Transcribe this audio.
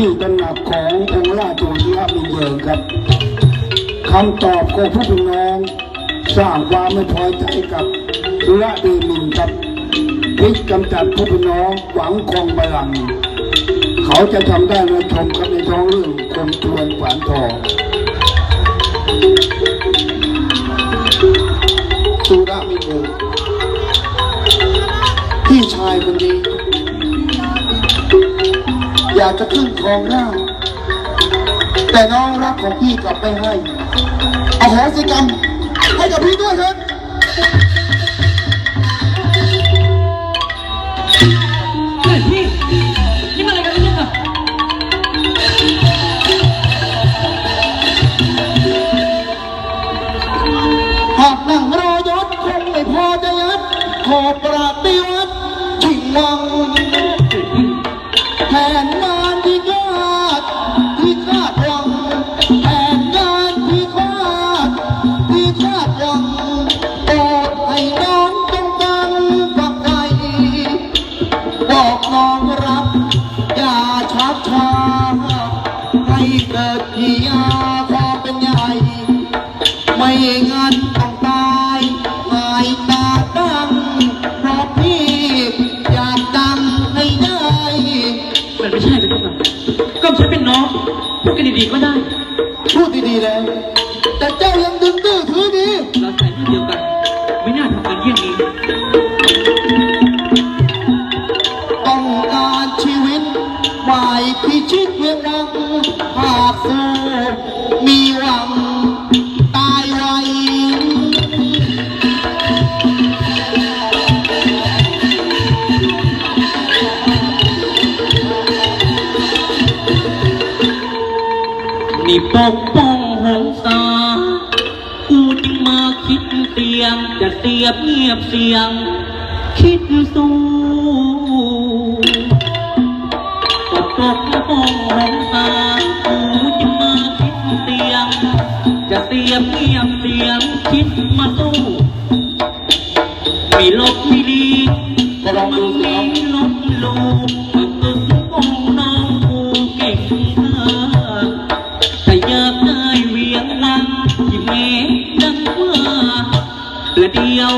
ที่ตำหนักขององค์ราชวงศ์ยะมินเยิงครับคำตอบของผู้เป็นน้องสร้างความไม่พอใจกับสุรเดมินครับพิกกำจัดผู้เป็นน้องหวังครองบัลลังเขาจะทำได้ในชมครับในท้องเรื่องคนทวนขวานทองสุระมินเยิงพี่ชายคนนี้ อยากจะขึ้นครองหน้าแต่น้องรักของพี่กลับไม่ให้อโหสิกรรมให้กับพี่ด้วยเถิดเเกิดที่ยาพอเป็นใหญ่ ไม่งั้นต้องตายหายตาดังเพราะพี่อยากดังให้ได้มันไม่ใช่เลยทุกคนก็ฉันเป็นน้องพูดกันดีๆก็ได้ พูดดีๆแล้ว แต่เจ้ายังดึงดื้อถือดีเราใส่ที่เดียวกัน ไม่น่าทำกันเยี่ยงนี้ต้องการชีวิต หมายพิชิตเวียงรังหากสู้มีหวังตายไวนี่ปกป้องหงสากูจึงมาคิดเสียง จะเสียบเงียบเสียง คิดสู้ ปกป้องหงสากูจึงมาคิดเสียง จะเสียบเงียบเสียงคิดมาสู้ม่ลบไม่ลีก็ลองดูสิครับลบลูมันตึงมองน้องกูเก่งเธอแต่ยากได้เวียงลังที่เมดังเมื่อเดียว